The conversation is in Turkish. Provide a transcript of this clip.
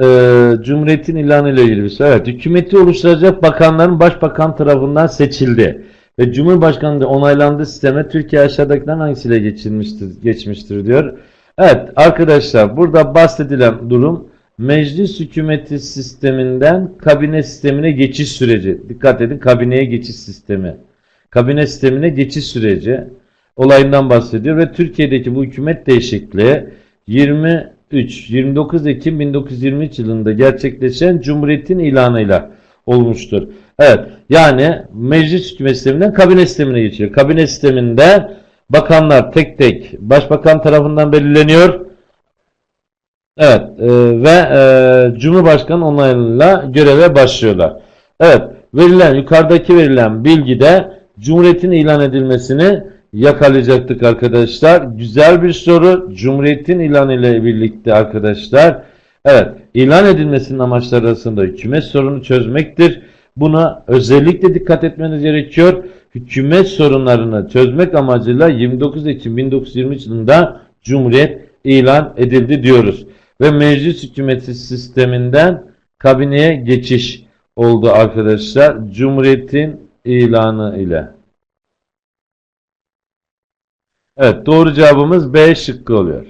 e, Cumhuriyet'in ilanı ile ilgili bir soru. Evet, hükümeti oluşturacak bakanların başbakan tarafından seçildi. Ve Cumhurbaşkanı da onaylandığı sisteme Türkiye aşağıdakilerden hangisiyle geçilmiştir, geçmiştir diyor. Evet arkadaşlar burada bahsedilen durum meclis hükümeti sisteminden kabine sistemine geçiş süreci. Dikkat edin kabineye geçiş sistemi. Kabine sistemine geçiş süreci olayından bahsediyor ve Türkiye'deki bu hükümet değişikliği 23 29 Ekim 1923 yılında gerçekleşen Cumhuriyet'in ilanıyla olmuştur. Evet yani meclis hükümet sisteminden kabine sistemine geçiyor. Kabine sisteminde bakanlar tek tek başbakan tarafından belirleniyor. Evet e, ve e, Cumhurbaşkanı onayıyla göreve başlıyorlar. Evet verilen yukarıdaki verilen bilgide Cumhuriyet'in ilan edilmesini yakalayacaktık arkadaşlar. Güzel bir soru. Cumhuriyet'in ilanı ile birlikte arkadaşlar. Evet ilan edilmesinin amaçları arasında hükümet sorunu çözmektir. Buna özellikle dikkat etmeniz gerekiyor. Hükümet sorunlarını çözmek amacıyla 29 Ekim 1923 yılında Cumhuriyet ilan edildi diyoruz. Ve meclis hükümeti sisteminden kabineye geçiş oldu arkadaşlar. Cumhuriyetin ilanı ile. Evet doğru cevabımız B şıkkı oluyor.